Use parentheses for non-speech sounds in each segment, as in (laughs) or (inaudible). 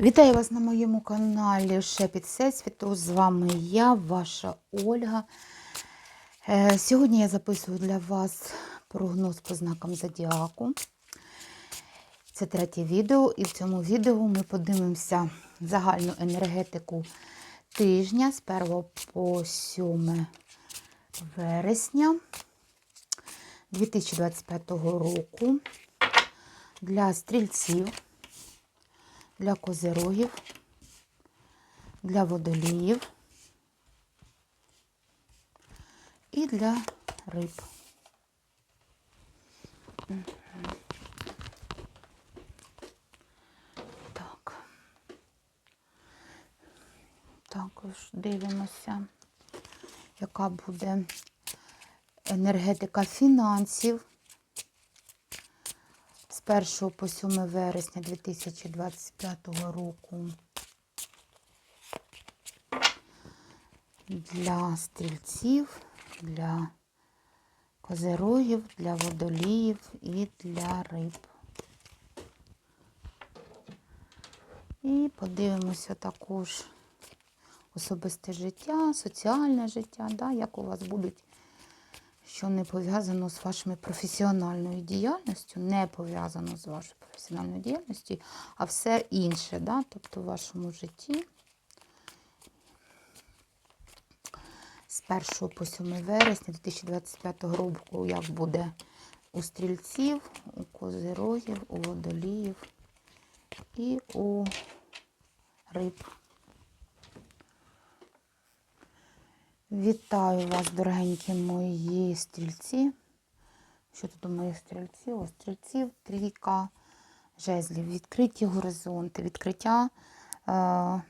Вітаю вас на моєму каналі Шепіт Всесвіту. З вами я, ваша Ольга. Е, Сьогодні я записую для вас прогноз по знакам Зодіаку. Це третє відео, і в цьому відео ми подивимося загальну енергетику тижня з 1 по 7 вересня 2025 року для стрільців для козирогів, для водоліїв і для риб. Так. Також дивимося, яка буде енергетика фінансів 1 по 7 вересня 2025 року для стрільців, для козерогів, для водоліїв і для риб. І подивимося також особисте життя, соціальне життя, да, як у вас будуть що не пов'язано з вашою професіональною діяльністю, не пов'язано з вашою професіональною діяльністю, а все інше, да? тобто в вашому житті з 1 по 7 вересня 2025 року, як буде у стрільців, у козирогів, у водоліїв і у риб. Вітаю вас, дорогенькі мої стрільці. Що тут у моїх стрільців? У стрільців трійка жезлів, відкриті горизонти, відкриття, е,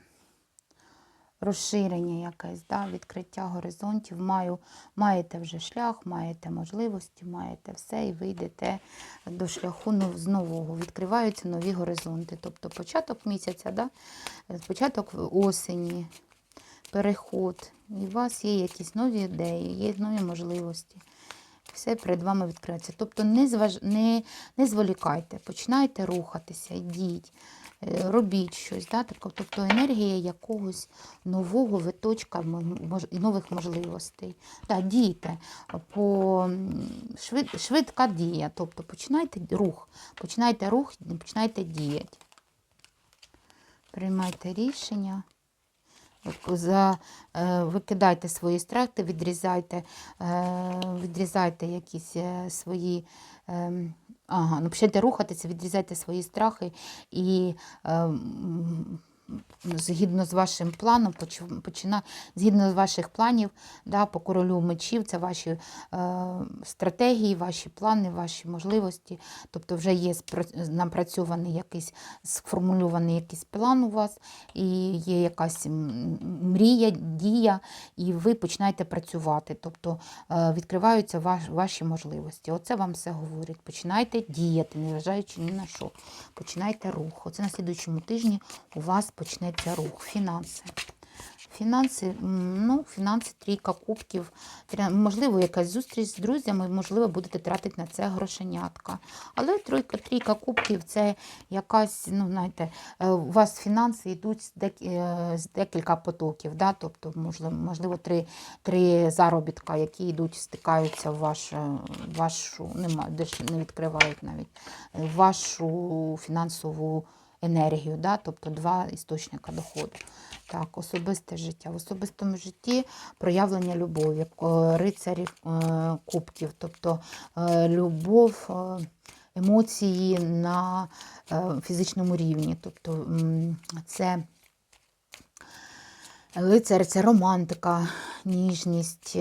розширення якесь, да? відкриття горизонтів. Маю, маєте вже шлях, маєте можливості, маєте все і вийдете до шляху з нового. Відкриваються нові горизонти. Тобто початок місяця, да? початок осені переход, і у вас є якісь нові ідеї, є нові можливості. Все перед вами відкриється. Тобто не зваж... не, не зволікайте, починайте рухатися, йдіть, е, робіть щось. Да? Тобто енергія якогось нового виточка мож- нових можливостей. Да, дійте по швид... швидка дія. Тобто починайте рух, починайте рух, починайте діяти. Приймайте рішення за, е, викидайте свої страхи, відрізайте, е, відрізайте якісь е, свої. е, Ага, ну почайте рухатися, відрізайте свої страхи і е, м, згідно з вашим планом, почина, згідно з ваших планів, да, по королю мечів, це ваші е, стратегії, ваші плани, ваші можливості. Тобто вже є напрацьований якийсь, сформульований якийсь план у вас, і є якась мрія, дія, і ви починаєте працювати. Тобто е, відкриваються ваш, ваші можливості. Оце вам все говорить. Починайте діяти, незважаючи ні на що. Починайте рух. Оце на слідуючому тижні у вас почнеться рух. Фінанси. Фінанси, ну, фінанси, трійка кубків, можливо, якась зустріч з друзями, можливо, будете тратити на це грошенятка. Але тройка, трійка кубків це якась, ну, знаєте, е, у вас фінанси йдуть е, з декілька потоків, да? тобто, можливо, можливо три, три заробітка, які йдуть, стикаються в вашу, в вашу нема, не відкривають навіть, е, вашу фінансову енергію, да? тобто два істочника доходу. Так, особисте життя. В особистому житті проявлення любові, е, рицарів е, кубків, тобто е, любов, емоції на фізичному рівні. Тобто це лицар, це романтика, ніжність,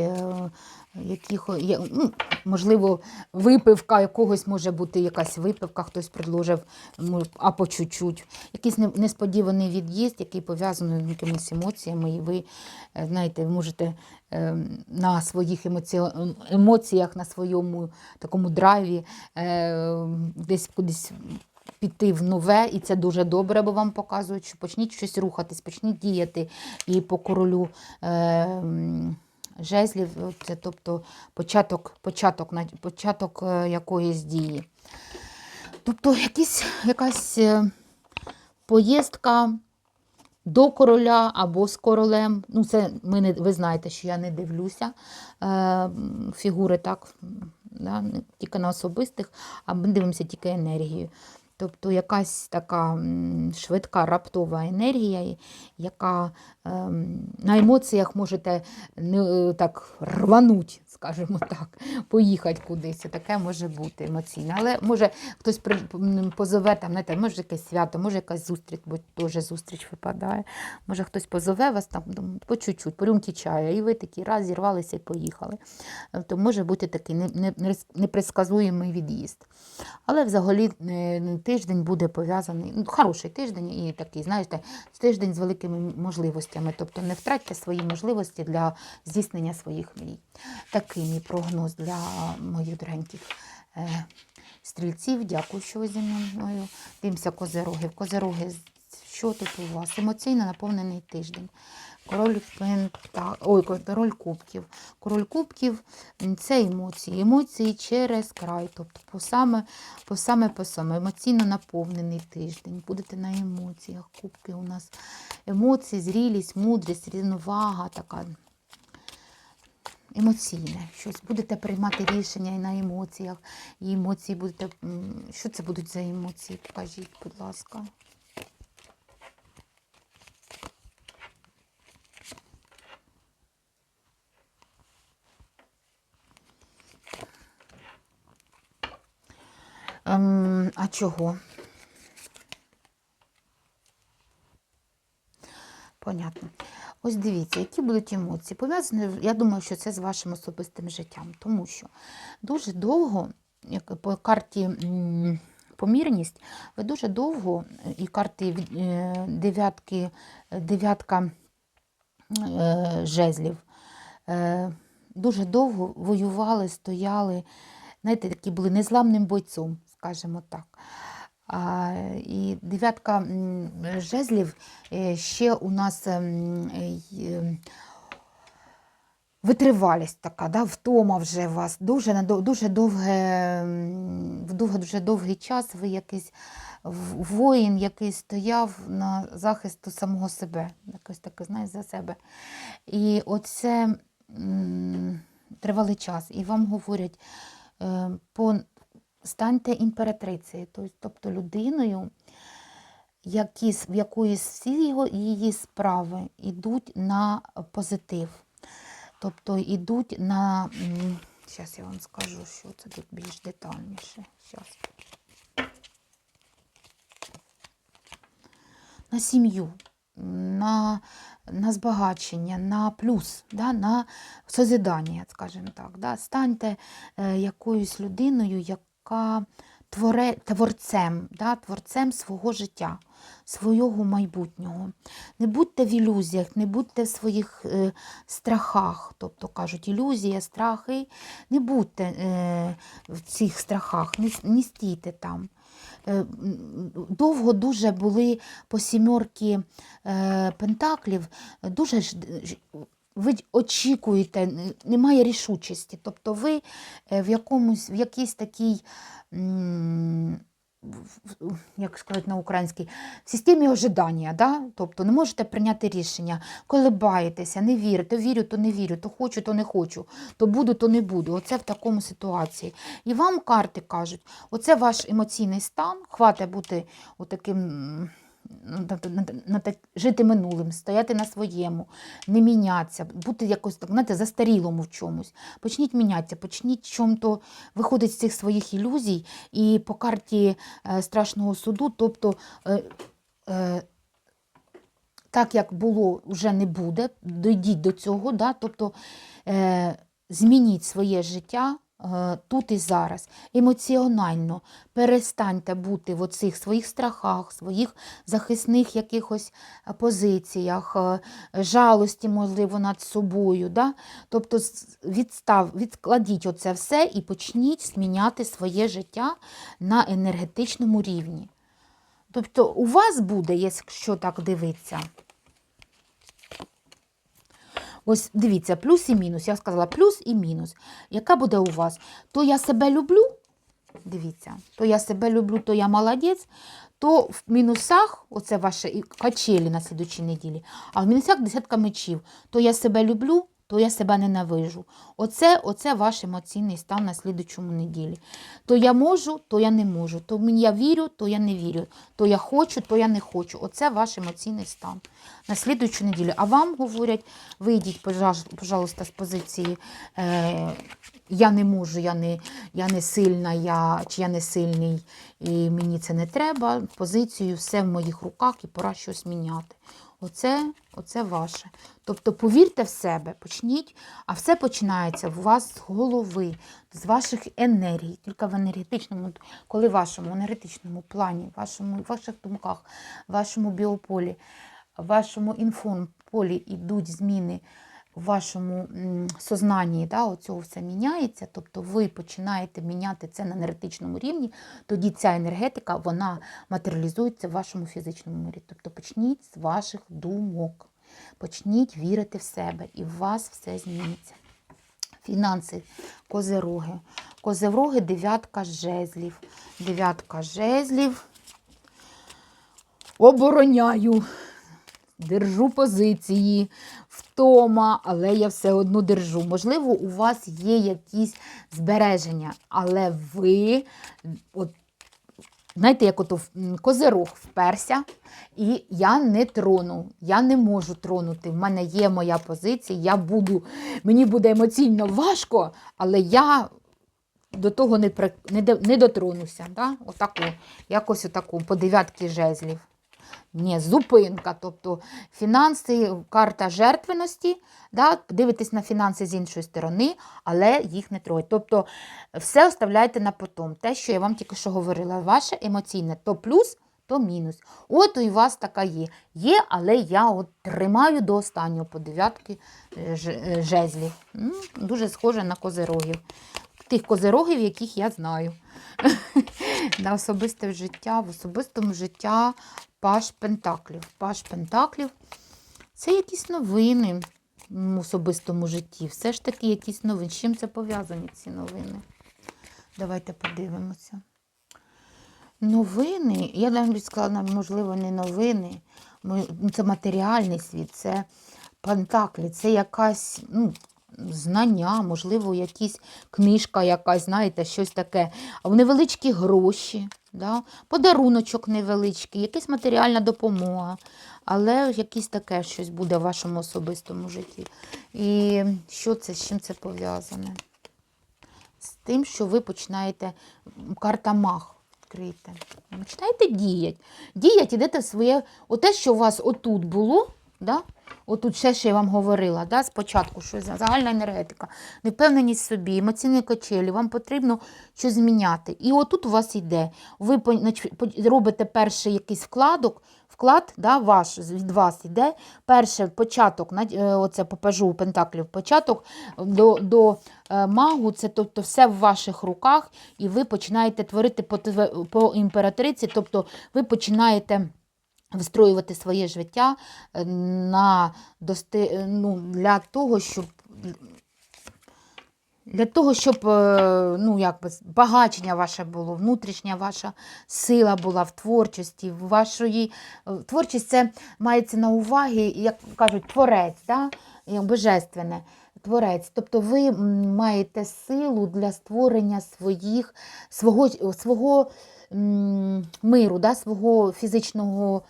яких, ну, можливо, випивка якогось може бути якась випивка, хтось предложив, а по чуть-чуть. Якийсь несподіваний від'їзд, який пов'язаний з якимись емоціями, і ви, е, знаєте, можете е, на своїх емоці... емоціях, на своєму такому драйві е, десь кудись піти в нове, і це дуже добре, бо вам показують, що почніть щось рухатись, почніть діяти. І по королю е, жезлів, це тобто початок, початок, початок е, якоїсь дії. Тобто якісь, якась е, поїздка до короля або з королем. Ну, це ми не, ви знаєте, що я не дивлюся е, фігури так, да, тільки на особистих, а ми дивимося тільки енергію. Тобто якась така швидка раптова енергія, яка ем, на емоціях можете не, е, так рвануть, скажімо так, поїхати кудись. Таке може бути емоційне. Але може хтось позове, там, знаєте, може якесь свято, може якась зустріч, бо теж зустріч випадає. Може хтось позове вас там по чуть-чуть, по рюмки чаю, і ви такі раз зірвалися і поїхали. Е, То може бути такий не- не- не- непредсказуємий від'їзд. Але взагалі е, тиждень буде пов'язаний, ну, хороший тиждень і такий, знаєте, тиждень з великими можливостями. Тобто не втратьте свої можливості для здійснення своїх мрій. Такий мій прогноз для моїх дорогеньких е, стрільців. Дякую, що ви зі мною. Дивимося козероги. Козероги, що тут у вас? Емоційно наповнений тиждень. Король пента... Ой, король кубків. Король кубків це емоції. Емоції через край. Тобто по саме, по саме по саме. Емоційно наповнений тиждень. Будете на емоціях. Кубки у нас емоції, зрілість, мудрість, рівновага така. Емоційне, щось будете приймати рішення і на емоціях, і емоції будете. Що це будуть за емоції? Покажіть, будь ласка. Ем, а чого? Понятно. Ось дивіться, які будуть емоції. Пов'язані, я думаю, що це з вашим особистим життям, тому що дуже довго, як по карті помірність, ви дуже довго, і карти е, дев'ятки, дев'ятка е, жезлів, е, дуже довго воювали, стояли, знаєте, такі були незламним бойцом, скажімо так. І дев'ятка жезлів е, ще у нас ем, ем, витривалість така, да, втома вже у вас. Дуже, дуже, довге, дуже, довгий час ви якийсь воїн, який стояв на захисту самого себе, якось таке, знаєш, за себе. І оце тривалий час. І вам говорять, е, по, станьте імператрицею, тобто- людиною, в якої всі її справи йдуть на позитив. Тобто йдуть на. Зараз я вам скажу, що це тут більш детальніше. Щас. На сім'ю, на, на збагачення, на плюс, да, на созидання, скажімо так. Да. Станьте е, якоюсь людиною, яка творе, творцем, да, творцем свого життя, свого майбутнього. Не будьте в ілюзіях, не будьте в своїх е, страхах, тобто кажуть, ілюзія, страхи. Не будьте е, в цих страхах, не, не стійте там. Е, Довго дуже були по сімерки е, пентаклів, дуже ви очікуєте, немає рішучості. Тобто ви е, в якомусь, в якійсь такій, як сказати на українській, в системі ожидання, да? тобто не можете прийняти рішення, колебаєтеся, не вірите, вірю, то не вірю, то хочу, то не хочу, то буду, то не буду. Оце в такому ситуації. І вам карти кажуть, оце ваш емоційний стан, хватить бути отаким. Жити минулим, стояти на своєму, не мінятися, бути якось так, знаєте, застарілому в чомусь. Почніть мінятися, почніть чом-то виходить з цих своїх ілюзій, і по карті е, страшного суду, тобто. Е, е, так як було, вже не буде, дійдіть до цього, да? тобто е, змініть своє життя тут і зараз. Емоціонально перестаньте бути в оцих своїх страхах, своїх захисних якихось е, позиціях, е, жалості, можливо, над собою. Да? Тобто відстав, відкладіть оце все і почніть зміняти своє життя на енергетичному рівні. Тобто у вас буде, якщо так дивитися, ось дивіться, плюс і мінус. Я сказала плюс і мінус. Яка буде у вас? То я себе люблю, дивіться, то я себе люблю, то я молодець, то в мінусах, оце ваші качелі на слідучій неділі, а в мінусах десятка мечів, то я себе люблю, то я себе ненавижу. Оце, оце ваш емоційний стан на слідучому неділі. То я можу, то я не можу. То я вірю, то я не вірю. То я хочу, то я не хочу. Оце ваш емоційний стан на слідучу неділю. А вам говорять, вийдіть, пожалуйста, з позиції е, я не можу, я не, я не сильна, я, чи я не сильний, і мені це не треба. Позицію все в моїх руках і пора щось міняти. Оце, оце ваше. Тобто повірте в себе, почніть, а все починається у вас з голови, з ваших енергій, тільки в енергетичному, коли в вашому енергетичному плані, вашому, в ваших думках, вашому біополі, вашому інфополі йдуть зміни в вашому сознанні, да, оцього все міняється, тобто ви починаєте міняти це на енергетичному рівні, тоді ця енергетика вона матеріалізується в вашому фізичному мирі. Тобто почніть з ваших думок, почніть вірити в себе, і в вас все зміниться. Фінанси, козероги. Козероги, дев'ятка жезлів. Дев'ятка жезлів. Обороняю. Держу позиції, втома, але я все одно держу. Можливо, у вас є якісь збереження, але ви, от, знаєте, як ото козирог вперся, і я не трону, я не можу тронути. В мене є моя позиція, я буду, мені буде емоційно важко, але я до того не, при- не, дотронуся. Да? Отаку, якось отаку, по дев'ятки жезлів. Ні, зупинка, тобто фінанси, карта жертвеності, да, дивитесь на фінанси з іншої сторони, але їх не троє. Тобто все оставляйте на потом. Те, що я вам тільки що говорила, ваше емоційне то плюс, то мінус. От і у вас така є. Є, але я от тримаю до останнього по дев'ятки е, е, жезлів. М, Дуже схоже на козирогів. Тих козирогів, яких я знаю. (laughs) На особисте життя, в особистому життя Паш Пентаклів. Паш Пентаклів це якісь новини в особистому житті. Все ж таки якісь новини. З чим це пов'язані ці новини? Давайте подивимося. Новини, я навіть сказала, можливо, не новини. Це матеріальний світ, це пентаклі, це якась ну, знання, можливо, якісь книжка якась, знаєте, щось таке. Невеличкі гроші, да? подаруночок невеличкий, якась матеріальна допомога. Але якесь таке щось буде в вашому особистому житті. І що це, з чим це пов'язане? З тим, що ви починаєте карта мах відкрийте. Починаєте діяти. Діяти, йдете в своє. Оте, що у вас отут було, да? отут ще, що я вам говорила, да? спочатку, що загальна енергетика, невпевненість в собі, емоційні качелі, вам потрібно щось зміняти. І отут у вас йде. Ви робите перший якийсь вкладок, вклад да, ваш від вас йде. Перше початок, е, оце попажу у Пентаклів, початок до, до е, магу, це тобто все в ваших руках, і ви починаєте творити по, по імператриці, тобто ви починаєте. Вистроювати своє життя е, на дости... е, ну, для того, щоб для того, щоб е, ну, якби, багачення ваше було, внутрішня ваша сила була в творчості, в вашої творчість це мається на увазі, як кажуть, творець, да? як божественне. Творець, тобто ви маєте силу для створення своїх, свого, свого миру, да? свого фізичного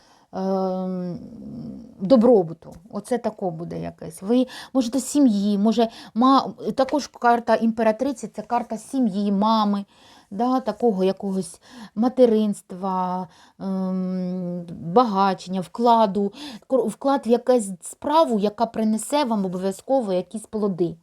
добробуту. Оце тако буде якесь. Ви можете сім'ї, може, ма... також карта імператриці це карта сім'ї, мами, да, такого якогось материнства, ем, багачення, вкладу, вклад в якусь справу, яка принесе вам обов'язково якісь плоди.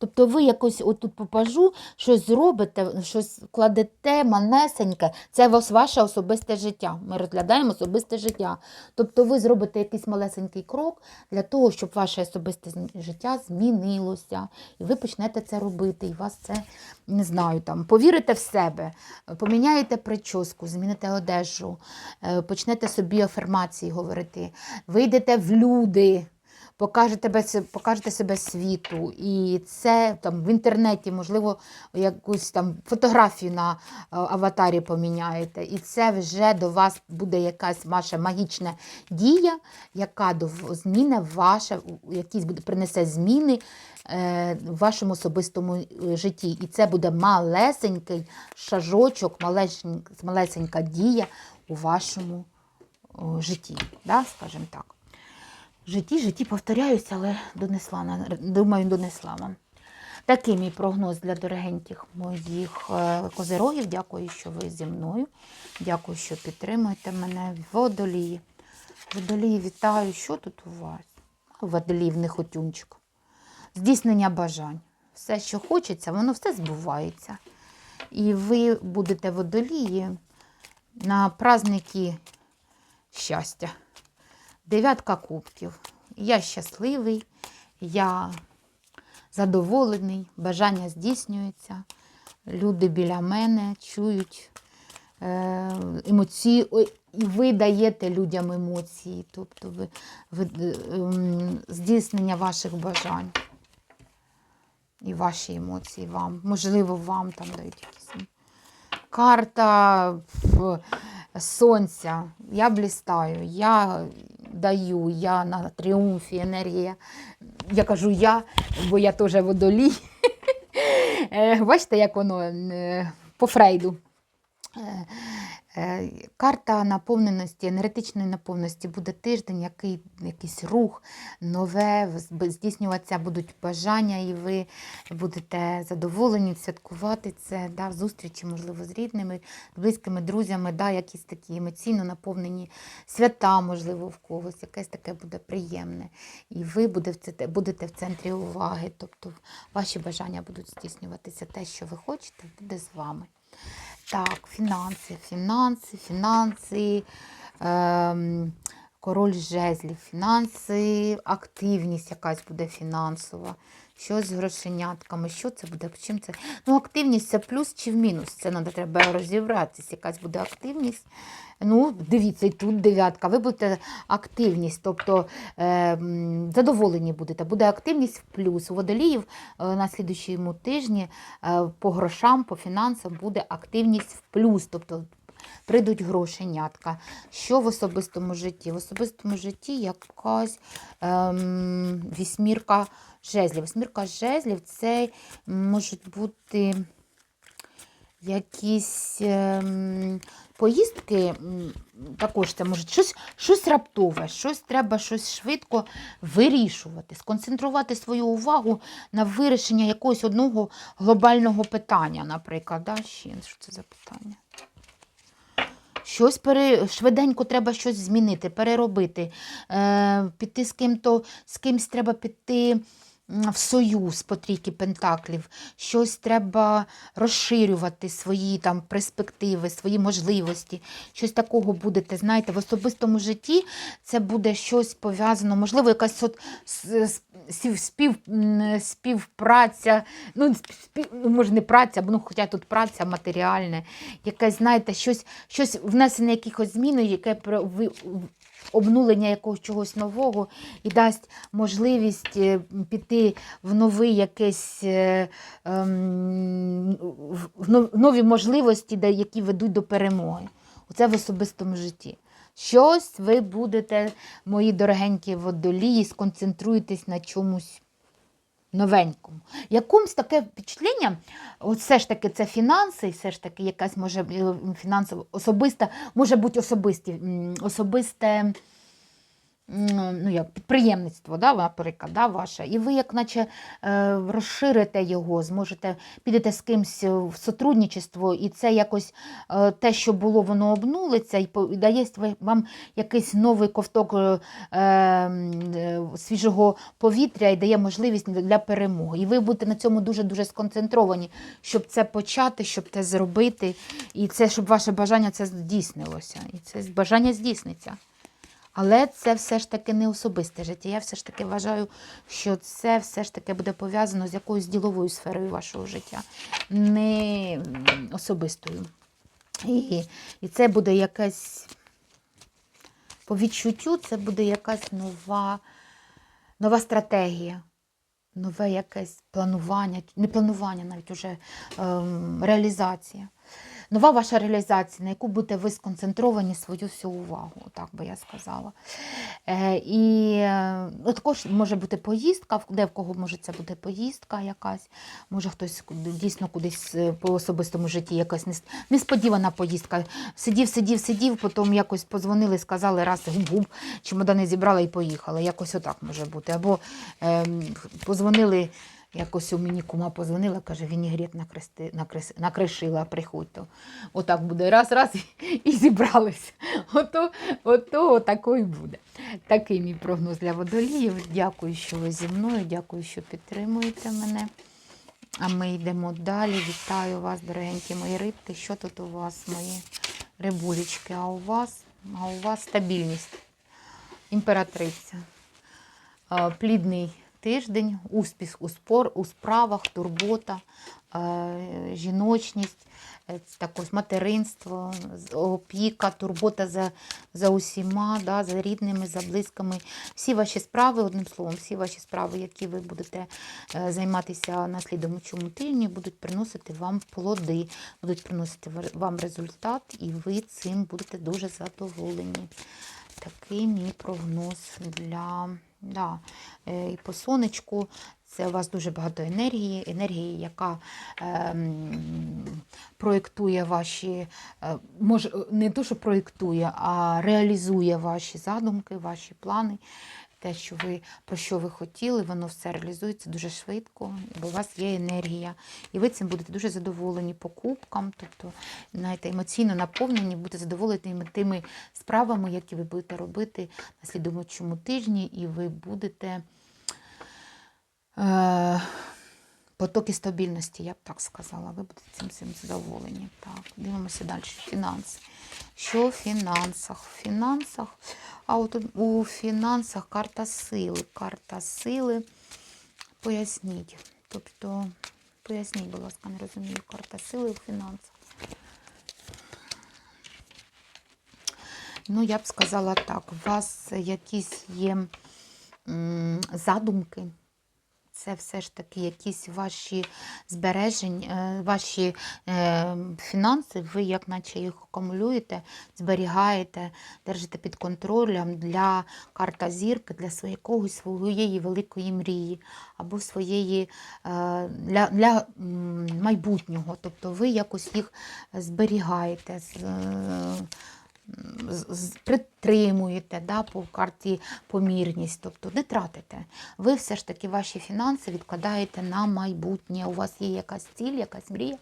Тобто ви якось отут попажу, щось зробите, щось кладете манесеньке, це ваше особисте життя. Ми розглядаємо особисте життя. Тобто ви зробите якийсь малесенький крок для того, щоб ваше особисте життя змінилося. І ви почнете це робити. І вас це, не знаю, там, повірите в себе, поміняєте прическу, зміните одежу, е, почнете собі афірмації говорити, вийдете в люди покажете, покажете себе світу. І це там в інтернеті, можливо, якусь там фотографію на е, аватарі поміняєте. І це вже до вас буде якась ваша магічна дія, яка до зміни ваше, якісь буде принесе зміни е, в вашому особистому е, житті. І це буде малесенький шажочок, малесенька дія у вашому житті, да, скажімо так. В житті, житті повторяюся, але донесла, думаю, донесла вам. Такий мій прогноз для дорогеньких моїх е, козирогів. Дякую, що ви зі мною. Дякую, що підтримуєте мене. Водолії. Водолії, вітаю. Що тут у вас? Водолій в них отюнчик. Здійснення бажань. Все, що хочеться, воно все збувається. І ви будете водолії на праздники щастя. Дев'ятка кубків. Я щасливий, я задоволений, бажання здійснюється. Люди біля мене чують е, емоції, і ви даєте людям емоції, тобто ви, ви, е, ем, здійснення ваших бажань. І ваші емоції вам. Можливо, вам там дають якісь. ем, Карта сонця. Я блістаю, я даю, я на тріумфі, енергія. Я кажу я, бо я теж водолій. (laughs) Е, Бачите, як воно е, по Фрейду. Е, Карта наповненості, енергетичної наповненості буде тиждень, який, якийсь рух, нове, здійснюватися будуть бажання, і ви будете задоволені святкувати це, да, зустрічі, можливо, з рідними, з близькими друзями, да, якісь такі емоційно наповнені свята, можливо, в когось, якесь таке буде приємне. І ви будете в центрі уваги, тобто ваші бажання будуть здійснюватися. Те, що ви хочете, буде з вами. Так, фінанси, фінанси, фінанси, ем, король жезлів, фінанси, активність якась буде фінансова. Щось з грошенятками, що це буде? Чим це? Ну, активність це плюс чи в мінус. Це треба, треба розібратися. Якась буде активність. Ну, дивіться, і тут дев'ятка. Ви будете активність, тобто е, задоволені будете. Буде активність в плюс. У водоліїв е, на слідуючому тижні е, по грошам, по фінансам буде активність в плюс. Тобто прийдуть грошенятка. Що в особистому житті? В особистому житті якась ем, вісьмірка жезлів. Вісьмірка жезлів це можуть бути якісь ем, поїздки, також це може щось, щось раптове, щось треба щось швидко вирішувати, сконцентрувати свою увагу на вирішення якогось одного глобального питання, наприклад. Да? Що це за питання? Щось пере... швиденько треба щось змінити, переробити, е, піти з ким-то, з кимсь треба піти в союз по трійки пентаклів, щось треба розширювати свої там перспективи, свої можливості. Щось такого будете, знаєте, в особистому житті це буде щось пов'язано, можливо, якась от спів, співпраця, ну, спів, ну, може, не праця, ну, хоча тут праця матеріальна, якесь, знаєте, щось, щось внесення якихось змін, яке ви- обнулення якогось чогось нового і дасть можливість е, піти в новий якийсь е, ем, в нові можливості, які ведуть до перемоги. Оце в особистому житті. Щось ви будете, мої дорогенькі водолії, сконцентруєтесь на чомусь новенькому. Якомусь таке впечатлення, от все ж таки це фінанси, все ж таки якась може е, фінансова, особиста, може бути особисті, особисте ну, як, підприємництво, да, наприклад, да, ваше. І ви, як наче, е, розширите його, зможете підете з кимось в сотрудничество, і це якось е, те, що було, воно обнулиться, і дає вам якийсь новий ковток е, свіжого повітря і дає можливість для перемоги. І ви будете на цьому дуже-дуже сконцентровані, щоб це почати, щоб це зробити, і це, щоб ваше бажання це здійснилося. І це бажання здійсниться. Але це все ж таки не особисте життя. Я все ж таки вважаю, що це все ж таки буде пов'язано з якоюсь діловою сферою вашого життя, не особистою. І, і це буде якась, по відчуттю, це буде якась нова нова стратегія, нове якесь планування, не планування, навіть уже ем, реалізація. Нова ваша реалізація, на яку будете ви сконцентровані свою всю увагу, так би я сказала. Е, і е, ну, також може бути поїздка, де в кого може це бути поїздка якась, може хтось дійсно кудись е, по особистому житті якась несподівана поїздка. Сидів, сидів, сидів, потім якось позвонили, сказали, раз губ-губ, чемодани зібрали і поїхали. Якось отак може бути. Або ем, позвонили. Якось у мені кума позвонила, каже, вінігрет накрести, накрес, накришила, приходьте. Отак буде раз, раз і, і зібрались. Ото, ото отако і буде. Такий мій прогноз для водоліїв. Дякую, що ви зі мною, дякую, що підтримуєте мене. А ми йдемо далі. Вітаю вас, дорогенькі мої рибки. Що тут у вас, мої рибулечки? А у вас, а у вас стабільність. Імператриця. Плідний тиждень, успіх у спор, у справах, турбота, е, жіночність, е, також материнство, опіка, турбота за, за усіма, да, за рідними, за близькими. Всі ваші справи, одним словом, всі ваші справи, які ви будете е, займатися на слідуючому тижні, будуть приносити вам плоди, будуть приносити вам результат, і ви цим будете дуже задоволені. Такий мій прогноз для да, е, і по сонечку. Це у вас дуже багато енергії, енергії, яка е, проєктує ваші, е, може, не то, що проєктує, а реалізує ваші задумки, ваші плани. Те, що ви, про що ви хотіли, воно все реалізується дуже швидко, бо у вас є енергія. І ви цим будете дуже задоволені покупкам, тобто знаєте, емоційно наповнені, будете задоволені тими справами, які ви будете робити на слідуючому тижні, і ви будете е, потоки стабільності, я б так сказала. Ви будете цим цим задоволені. Так, дивимося далі. Фінанси. Що в фінансах? В фінансах, а от у фінансах карта сили. Карта сили. Поясніть. Тобто, поясніть, будь ласка, не розумію, карта сили у фінансах. Ну, я б сказала так, у вас якісь є задумки, це все ж таки якісь ваші збереження, ваші е, фінанси, ви як наче їх акумулюєте, зберігаєте, держите під контролем для карта зірки, для своєї своєї великої мрії або своєї е, для, для майбутнього. Тобто ви якось їх зберігаєте. з- е, притримуєте да, по карті помірність, тобто не тратите. Ви все ж таки ваші фінанси відкладаєте на майбутнє. У вас є якась ціль, якась мрія,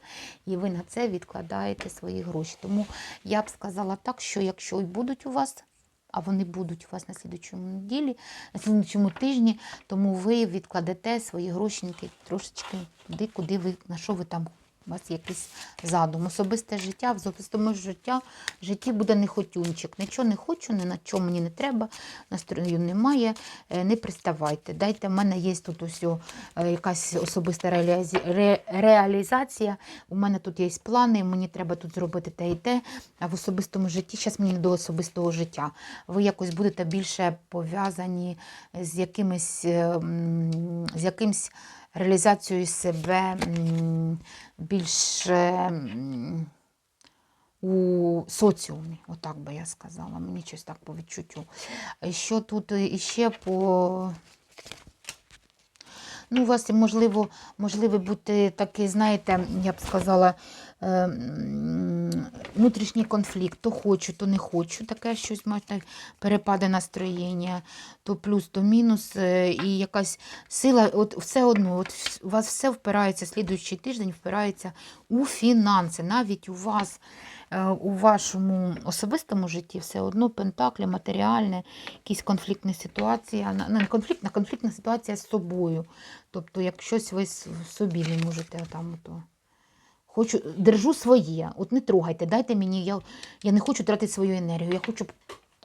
і ви на це відкладаєте свої гроші. Тому я б сказала так, що якщо й будуть у вас. А вони будуть у вас на слідчому неділі, на слідчому тижні, тому ви відкладете свої грошеньки трошечки туди, куди ви, на що ви там у вас якийсь задум. Особисте життя, в особистому життя, житті буде нехотюнчик. Нічого не хочу, ні на чому мені не треба, настрою немає, е, не приставайте. Дайте, в мене є тут ось е, якась особиста реалізація. У мене тут є плани, мені треба тут зробити те і те. А в особистому житті, зараз мені не до особистого життя. Ви якось будете більше пов'язані з якимись, е, з якимсь реалізацією себе більше у соціумі, отак би я сказала. Мені щось так по відчуттю. Що тут іще по. Ну, у вас можливо, можливо бути такий, знаєте, я б сказала, е, внутрішній конфлікт. То хочу, то не хочу. Таке щось можна перепади настроєння, то плюс, то мінус. е, І якась сила, от все одно, от у вас все впирається, слідуючий тиждень впирається у фінанси. Навіть у вас. е, У вашому особистому житті все одно пентаклі, матеріальне, якісь конфліктні ситуації, не конфліктна, конфліктна ситуація з собою. Тобто, як щось ви собі не можете там ото. Хочу, держу своє, от не трогайте, дайте мені, я, я не хочу тратити свою енергію, я хочу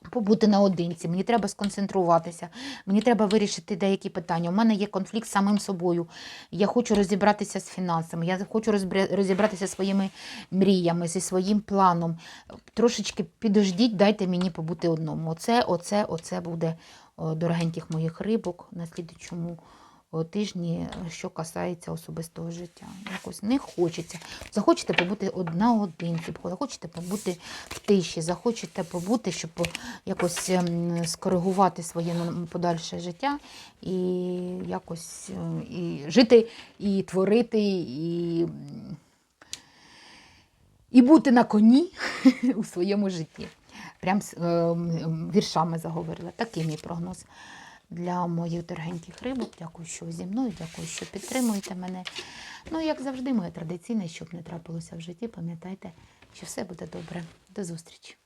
побути наодинці, мені треба сконцентруватися, мені треба вирішити деякі питання. У мене є конфлікт з самим собою. Я хочу розібратися з фінансами, я хочу розібратися зі своїми мріями, зі своїм планом. Трошечки підождіть, дайте мені побути одному. Оце, оце, оце буде дорогеньких моїх рибок на слідчому тижні, що касається особистого життя. Якось не хочеться. Захочете побути одна одинці, захочете побути в тиші, захочете побути, щоб якось ем, скоригувати своє подальше життя і якось е, і жити, і творити, і, і бути на коні (laughs) у своєму житті. Прям з, е, віршами заговорила. Такий мій прогноз для моїх дорогеньких рибок. Дякую, що зі мною, дякую, що підтримуєте мене. Ну, як завжди, моє традиційне, щоб не трапилося в житті, пам'ятайте, що все буде добре. До зустрічі!